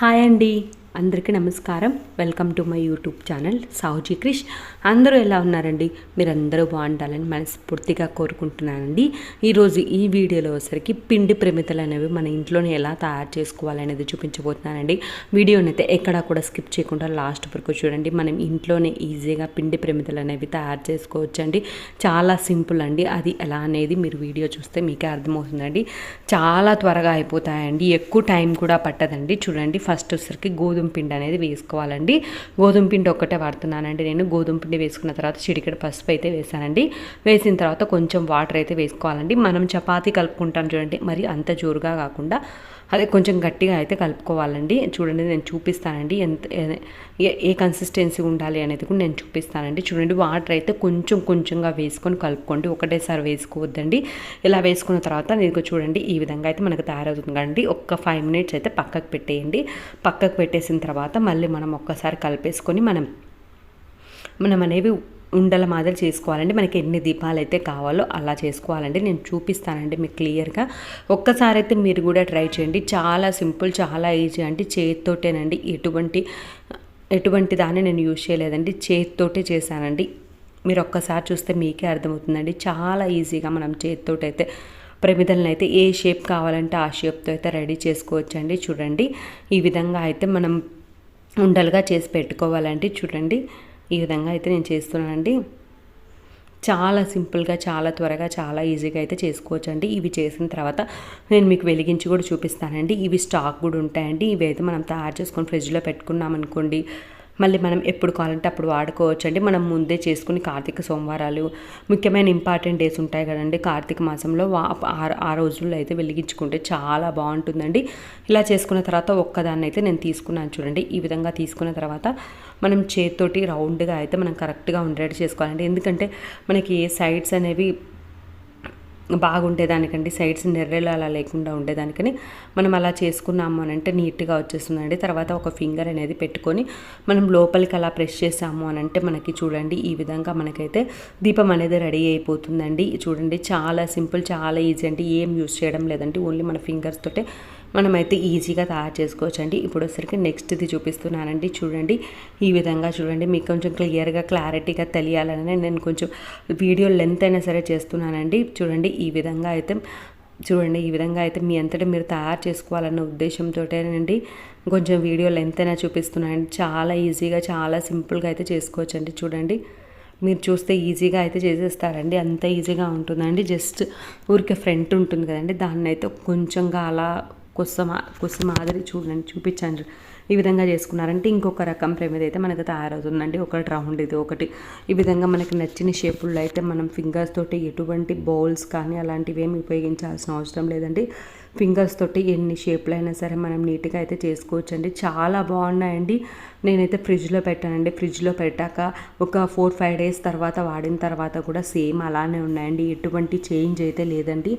Hi అండి అందరికీ నమస్కారం. Welcome to my YouTube channel Sahuji Krish అందరూ ఎలా ఉన్నారండి? మీరందరూ బాగుండాలని మనస్ఫూర్తిగా కోరుకుంటున్నానండి. ఈరోజు ఈ వీడియోలో వచ్చరికి పిండి ప్రమితలు అనేవి మన ఇంట్లోనే ఎలా తయారు చేసుకోవాలనేది చూపించబోతున్నానండి. వీడియోని అయితే ఎక్కడా కూడా స్కిప్ చేయకుండా లాస్ట్ వరకు చూడండి. మనం ఇంట్లోనే ఈజీగా పిండి ప్రమితలు అనేవి తయారు చేసుకోవచ్చండి. చాలా సింపుల్ అండి. అది ఎలా అనేది మీరు వీడియో చూస్తే మీకే అర్థమవుతుందండి. చాలా త్వరగా అయిపోతాయండి. ఎక్కువ టైం కూడా పట్టదండి. చూడండి ఫస్ట్ వచ్చరికి గోధుమ గోధుమ పిండి అనేది వేసుకోవాలండి. గోధుమ పిండి ఒక్కటే వాడుతున్నానండి నేను. గోధుమ పిండి వేసుకున్న తర్వాత చిటికెడు పసుపు అయితే వేసానండి వేసిన తర్వాత కొంచెం వాటర్ అయితే వేసుకోవాలండి. మనం చపాతీ కలుపుకుంటాం చూడండి. మరి అంత జోరుగా కాకుండా అదే కొంచెం గట్టిగా అయితే కలుపుకోవాలండి. చూడండి నేను చూపిస్తానండి ఎంత ఏ- ఏ కన్సిస్టెన్సీ ఉండాలి అనేది కూడా నేను చూపిస్తానండి. చూడండి వాటర్ అయితే కొంచెం కొంచెంగా వేసుకొని కలుపుకోండి. ఒకటేసారి వేసుకోవద్దండి. ఇలా వేసుకున్న తర్వాత నేను చూడండి ఈ విధంగా అయితే మనకు తయారవుతుంది కండి ఒక్క ఫైవ్ మినిట్స్ అయితే పక్కకు పెట్టేయండి. పక్కకు పెట్టేసిన తర్వాత మళ్ళీ మనం ఒక్కసారి కలిపేసుకొని మనం మనం అనేవి ఉండల మాదిరి చేసుకోవాలండి. మనకి ఎన్ని దీపాలు అయితే కావాలో అలా చేసుకోవాలండి. నేను చూపిస్తానండి మీకు క్లియర్గా. ఒక్కసారి అయితే మీరు కూడా ట్రై చేయండి. చాలా సింపుల్ చాలా ఈజీ అండి. చేతితోటేనండి. ఎటువంటి ఎటువంటి దాన్ని నేను యూజ్ చేయలేదండి. చేతితోటే చేశానండి. మీరు ఒక్కసారి చూస్తే మీకే అర్థమవుతుందండి. చాలా ఈజీగా మనం చేతితోటైతే ప్రమిదలను అయితే ఏ షేప్ కావాలంటే ఆ షేప్తో అయితే రెడీ చేసుకోవచ్చండి. చూడండి. ఈ విధంగా అయితే మనం ఉండలుగా చేసి పెట్టుకోవాలండి. చూడండి. ఈ విధంగా అయితే నేను చేస్తున్నానండి. చాలా సింపుల్గా చాలా త్వరగా చాలా ఈజీగా అయితే చేసుకోవచ్చండి. ఇవి చేసిన తర్వాత నేను మీకు వెలిగించి కూడా చూపిస్తానండి. ఇవి స్టాక్ కూడా ఉంటాయండి. ఇవి అయితే మనం తయారు చేసుకొని ఫ్రిడ్జ్లో పెట్టుకున్నాం అనుకోండి మళ్ళీ మనం ఎప్పుడు కావాలంటే అప్పుడు వాడుకోవచ్చు అండి మనం ముందే చేసుకుని కార్తీక సోమవారాలు ముఖ్యమైన ఇంపార్టెంట్ డేస్ ఉంటాయి కదండి. కార్తీక మాసంలో ఆ- ఆ రోజుల్లో అయితే వెలిగించుకుంటే చాలా బాగుంటుందండి. ఇలా చేసుకున్న తర్వాత ఒక్కదాన్ని అయితే నేను తీసుకున్నాను చూడండి. ఈ విధంగా తీసుకున్న తర్వాత మనం చేతితోటి రౌండ్గా అయితే మనం కరెక్ట్గా ఉండేట్టు చేసుకోవాలండి. ఎందుకంటే మనకి ఏ సైడ్స్ అనేవి బాగుండేదానికండి సైడ్స్ నెర్రెలు అలా లేకుండా ఉండేదానికని మనం అలా చేసుకున్నాము అని అంటే నీట్గా వచ్చేస్తుందండి. తర్వాత ఒక ఫింగర్ అనేది పెట్టుకొని మనం లోపలికి అలా ప్రెస్ చేసాము అని అంటే మనకి చూడండి ఈ విధంగా మనకైతే దీపం అనేది రెడీ అయిపోతుందండి. చూడండి చాలా సింపుల్ చాలా ఈజీ అండి. ఏం యూస్ చేయడం లేదండి. ఓన్లీ మన ఫింగర్స్ తోటే మనమైతే ఈజీగా తయారు చేసుకోవచ్చండి. ఇప్పుడు వచ్చరికి నెక్స్ట్ ఇది చూపిస్తున్నానండి. చూడండి. ఈ విధంగా చూడండి. మీకు కొంచెం క్లియర్గా క్లారిటీగా తెలియాలని నేను కొంచెం వీడియో లెంత్ అయినా సరే చేస్తున్నానండి. చూడండి. ఈ విధంగా అయితే చూడండి. ఈ విధంగా అయితే మీ అంతటా మీరు తయారు చేసుకోవాలన్న ఉద్దేశంతోటేనండి. కొంచెం వీడియో లెంత్ అయినా చూపిస్తున్నానండి. చాలా ఈజీగా చాలా సింపుల్గా అయితే చేసుకోవచ్చండి. చూడండి. మీరు చూస్తే ఈజీగా అయితే చేసేస్తారండి. అంత ఈజీగా ఉంటుందండి. జస్ట్ ఊరికే ఫ్రంట్ ఉంటుంది కదండి. దాన్ని అయితే కొంచెంగా అలా కొస్స మా మాదిరి చూడండి చూపించండి. ఈ విధంగా చేసుకున్నారంటే ఇంకొక రకం ప్రమిద అయితే మనకు తయారవుతుందండి. ఒకటి రౌండ్ ఇది ఒకటి. ఈ విధంగా మనకి నచ్చిన షేపుల్లో అయితే మనం ఫింగర్స్ తోటి ఎటువంటి బౌల్స్ కానీ అలాంటివి ఏమి ఉపయోగించాల్సిన అవసరం లేదండి. ఫింగర్స్ తోటి ఎన్ని షేప్లు అయినా సరే మనం నీట్గా అయితే చేసుకోవచ్చండి. చాలా బాగున్నాయండి. నేనైతే ఫ్రిడ్జ్లో పెట్టానండి. ఫ్రిడ్జ్లో పెట్టాక ఒక ఫోర్ ఫైవ్ డేస్ తర్వాత వాడిన తర్వాత కూడా సేమ్ అలానే ఉన్నాయండి. ఎటువంటి చేంజ్ అయితే లేదండి.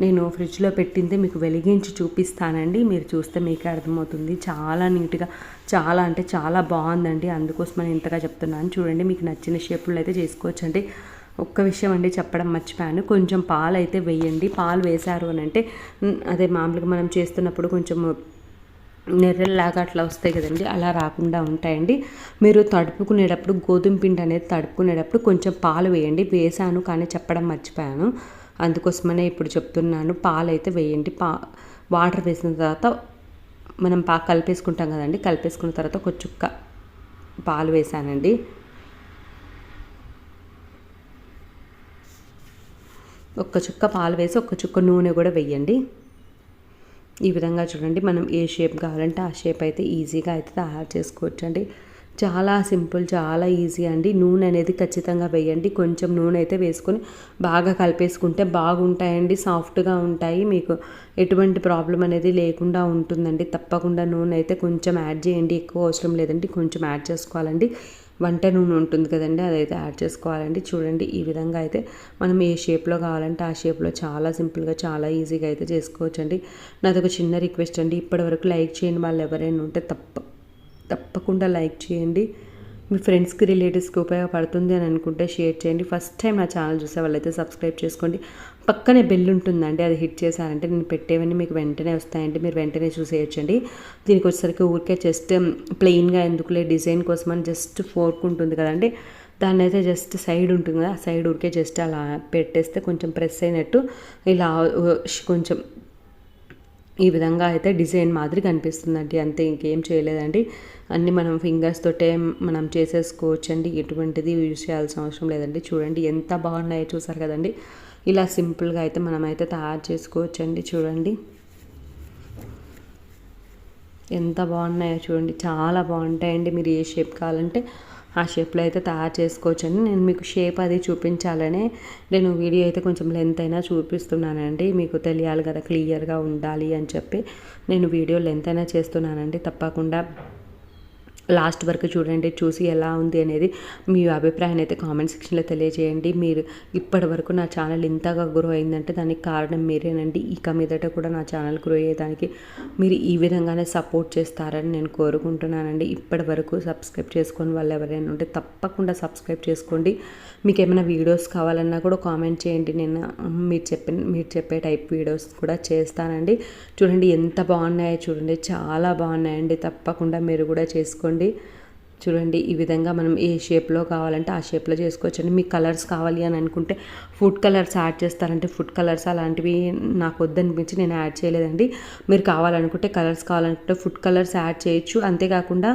నేను ఫ్రిడ్జ్లో పెట్టింది మీకు వెలిగించి చూపిస్తానండి. మీరు చూస్తే మీకే అర్థమవుతుంది. చాలా నీట్గా చాలా అంటే చాలా బాగుందండి. అందుకోసం ఇంతగా చెప్తున్నాను. చూడండి మీకు నచ్చిన షేపులు అయితే చేసుకోవచ్చండి. ఒక్క విషయం అండి చెప్పడం మర్చిపోయాను. కొంచెం పాలు అయితే వేయండి. పాలు వేశారు అని అంటే అదే మామూలుగా మనం చేస్తున్నప్పుడు కొంచెం నెర్రెల్లాగా అట్లా వస్తాయి కదండి. అలా రాకుండా ఉంటాయండి. మీరు తడుపుకునేటప్పుడు గోధుమ పిండి అనేది తడుపుకునేటప్పుడు కొంచెం పాలు వేయండి. వేసాను కానీ చెప్పడం మర్చిపోయాను. అందుకోసమనే ఇప్పుడు చెప్తున్నాను. పాలైతే వేయండి. పా వాటర్ వేసిన తర్వాత మనం పా కలిపేసుకుంటాం కదండి. కలిపేసుకున్న తర్వాత ఒక చుక్క పాలు వేసానండి. ఒక్క చుక్క పాలు వేసి ఒక్క చుక్క నూనె కూడా వేయండి. ఈ విధంగా చూడండి. మనం ఏ షేప్ కావాలంటే ఆ షేప్ అయితే ఈజీగా అయితే తయారు చేసుకోవచ్చండి. చాలా సింపుల్ చాలా ఈజీ అండి. నూనె అనేది ఖచ్చితంగా వేయండి. కొంచెం నూనె అయితే వేసుకొని బాగా కలిపేసుకుంటే బాగుంటాయండి. సాఫ్ట్గా ఉంటాయి. మీకు ఎటువంటి ప్రాబ్లం అనేది లేకుండా ఉంటుందండి. తప్పకుండా నూనె అయితే కొంచెం యాడ్ చేయండి. ఎక్కువ అవసరం లేదండి. కొంచెం యాడ్ చేసుకోవాలండి. వంట నూనె ఉంటుంది కదండి. అదైతే యాడ్ చేసుకోవాలండి. చూడండి ఈ విధంగా అయితే మనం ఏ షేప్లో కావాలంటే ఆ షేప్లో చాలా సింపుల్గా చాలా ఈజీగా అయితే చేసుకోవచ్చండి. నాది ఒక చిన్న రిక్వెస్ట్ అండి. ఇప్పటివరకు లైక్ చేయని వాళ్ళు ఎవరైనా ఉంటే తప్ప తప్పకుండా లైక్ చేయండి. మీ ఫ్రెండ్స్కి రిలేటివ్స్కి ఉపయోగపడుతుంది అని అనుకుంటే షేర్ చేయండి. ఫస్ట్ టైం నా ఛానల్ చూసే వాళ్ళైతే సబ్స్క్రైబ్ చేసుకోండి. పక్కనే బెల్ ఉంటుందండి అది హిట్ చేశారంటే నేను పెట్టేవన్నీ మీకు వెంటనే వస్తాయండి. మీరు వెంటనే చూసేయచ్చండి. దీనికి వచ్చేసరికి ఊరికే జస్ట్ ప్లెయిన్గా ఎందుకులే డిజైన్ కోసం అని జస్ట్ ఫోర్క్ ఉంటుంది కదండి. దాన్ని అయితే జస్ట్ సైడ్ ఉంటుంది కదా సైడ్ ఊరికే జస్ట్ అలా పెట్టేస్తే కొంచెం ప్రెస్ అయినట్టు ఇలా కొంచెం ఈ విధంగా అయితే డిజైన్ మాదిరి కనిపిస్తుందండి అంతే ఇంకేం చేయలేదండి. అన్నీ మనం ఫింగర్స్ తోటే మనం చేసేసుకోవచ్చండి. ఎటువంటిది యూజ్ చేయాల్సిన అవసరం లేదండి. చూడండి ఎంత బాగున్నాయో చూసారు కదండి. ఇలా సింపుల్గా అయితే మనమైతే తయారు చేసుకోవచ్చండి. చూడండి. ఎంత బాగున్నాయో చూడండి. చాలా బాగుంటాయండి. మీరు ఏ షేప్ కావాలంటే ఆ షేప్లో అయితే తయారు చేసుకోవచ్చండి నేను మీకు షేప్ అది చూపించాలనే నేను వీడియో అయితే కొంచెం లెంత్ అయినా చూపిస్తున్నానండి. మీకు తెలియాలి కదా క్లియర్గా ఉండాలి అని చెప్పి నేను వీడియో లెంత్ అయినా చేస్తున్నానండి. తప్పకుండా లాస్ట్ వరకు చూడండి చూసి ఎలా ఉంది అనేది మీ అభిప్రాయం అయితే కామెంట్ సెక్షన్లో తెలియజేయండి. మీరు ఇప్పటి వరకు నా ఛానల్ ఇంతగా గ్రో అయిందంటే దానికి కారణం మీరేనండి. ఇక మీదట కూడా నా ఛానల్ గ్రో అయ్యేదానికి మీరు ఈ విధంగానే సపోర్ట్ చేస్తారని నేను కోరుకుంటున్నానండి. ఇప్పటి వరకు సబ్స్క్రైబ్ చేసుకొని వాళ్ళు ఎవరైనా ఉంటే తప్పకుండా సబ్స్క్రైబ్ చేసుకోండి. మీకు ఏమైనా వీడియోస్ కావాలన్నా కూడా కామెంట్ చేయండి. నేను మీరు చెప్పిన మీరు చెప్పే టైప్ వీడియోస్ కూడా చేస్తానండి. చూడండి ఎంత బాగున్నాయో చూడండి. చాలా బాగున్నాయండి. తప్పకుండా మీరు కూడా చేసుకోండి. చేసుకోండి. చూడండి ఈ విధంగా మనం ఏ షేప్లో కావాలంటే ఆ షేప్లో చేసుకోవచ్చండి. మీకు కలర్స్ కావాలి అని అనుకుంటే ఫుడ్ కలర్స్ యాడ్ చేస్తారంటే ఫుడ్ కలర్స్ అలాంటివి నాకు వద్దనిపించి నేను యాడ్ చేయలేదండి. మీరు కావాలనుకుంటే కలర్స్ కావాలనుకుంటే ఫుడ్ కలర్స్ యాడ్ చేయొచ్చు. అంతేకాకుండా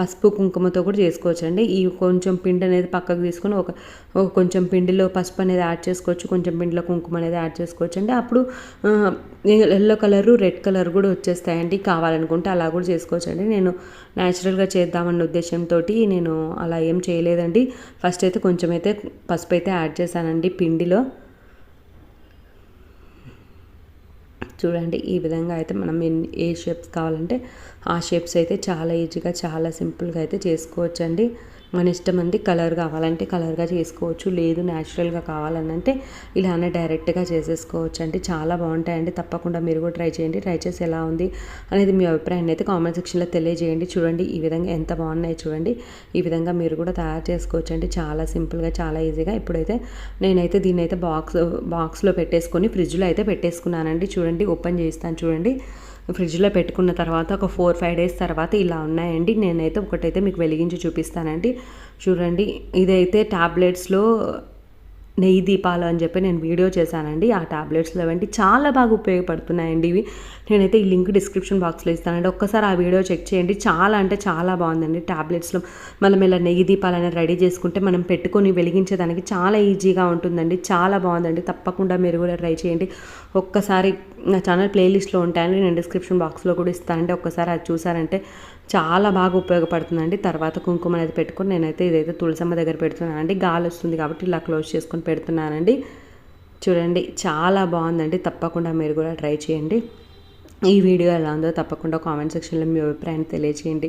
పసుపు కుంకుమతో కూడా చేసుకోవచ్చండి. ఈ కొంచెం పిండి అనేది పక్కకు తీసుకొని ఒక ఒక కొంచెం పిండిలో పసుపు అనేది యాడ్ చేసుకోవచ్చు. కొంచెం పిండిలో కుంకుమ అనేది యాడ్ చేసుకోవచ్చు అండి అప్పుడు ఎల్లో కలరు రెడ్ కలర్ కూడా వచ్చేస్తాయండి. కావాలనుకుంటే అలా కూడా చేసుకోవచ్చు అండి నేను న్యాచురల్గా చేద్దామన్న ఉద్దేశంతో నేను అలా ఏం చేయలేదండి. ఫస్ట్ అయితే కొంచెం అయితే పసుపు అయితే యాడ్ చేశానండి పిండిలో. చూడండి ఈ విధంగా అయితే మనం ఎన్ని ఏ షేప్స్ కావాలంటే ఆ షేప్స్ అయితే చాలా ఈజీగా చాలా సింపుల్గా అయితే చేసుకోవచ్చండి. మన ఇష్టం అండి కలర్ కావాలంటే కలర్గా చేసుకోవచ్చు లేదు న్యాచురల్గా కావాలనంటే ఇలానే డైరెక్ట్గా చేసేసుకోవచ్చు. అండి చాలా బాగుంటాయండి తప్పకుండా మీరు కూడా ట్రై చేయండి. ట్రై చేసి ఎలా ఉంది అనేది మీ అభిప్రాయాన్ని అయితే కామెంట్ సెక్షన్లో తెలియజేయండి. చూడండి ఈ విధంగా ఎంత బాగున్నాయి చూడండి. ఈ విధంగా మీరు కూడా తయారు చేసుకోవచ్చు అండి. చాలా సింపుల్గా చాలా ఈజీగా. ఇప్పుడైతే నేనైతే దీన్ని అయితే బాక్స్ బాక్స్లో పెట్టేసుకొని ఫ్రిడ్జ్లో అయితే పెట్టేసుకున్నానండి. చూడండి ఓపెన్ చేస్తాను చూడండి. ఫ్రిడ్జ్లో పెట్టుకున్న తర్వాత ఒక ఫోర్ ఫైవ్ డేస్ తర్వాత ఇలా ఉన్నాయండి. నేనైతే ఒకటైతే మీకు వెలిగించి చూపిస్తానండి. చూడండి ఇదైతే ట్యాబ్లెట్స్లో నెయ్యి దీపాలు అని చెప్పి నేను వీడియో చేశానండి. ఆ ట్యాబ్లెట్స్లో వెంటి చాలా బాగా ఉపయోగపడుతున్నాయండి ఇవి. నేనైతే ఈ లింక్ డిస్క్రిప్షన్ బాక్స్లో ఇస్తానండి. ఒక్కసారి ఆ వీడియో చెక్ చేయండి. చాలా అంటే చాలా బాగుందండి ట్యాబ్లెట్స్లో మనం ఇలా నెయ్యి దీపాలు అనేది రెడీ చేసుకుంటే మనం పెట్టుకొని వెలిగించేదానికి చాలా ఈజీగా ఉంటుందండి. చాలా బాగుందండి. తప్పకుండా మీరు కూడా ట్రై చేయండి. ఒక్కసారి నా ఛానల్ ప్లేలిస్ట్లో ఉంటాయని నేను డిస్క్రిప్షన్ బాక్స్లో కూడా ఇస్తానండి. ఒక్కసారి అది చూసారంటే చాలా బాగా ఉపయోగపడుతుందండి. తర్వాత కుంకుమ అనేది పెట్టుకుని నేనైతే ఇదైతే తులసమ్మ దగ్గర పెడుతున్నానండి. గాలి వస్తుంది కాబట్టి ఇలా క్లోజ్ చేసుకొని పెడుతున్నానండి. చూడండి చాలా బాగుందండి. తప్పకుండా మీరు కూడా ట్రై చేయండి. ఈ వీడియో ఎలా ఉందో తప్పకుండా కామెంట్ సెక్షన్లో మీ అభిప్రాయాన్ని తెలియచేయండి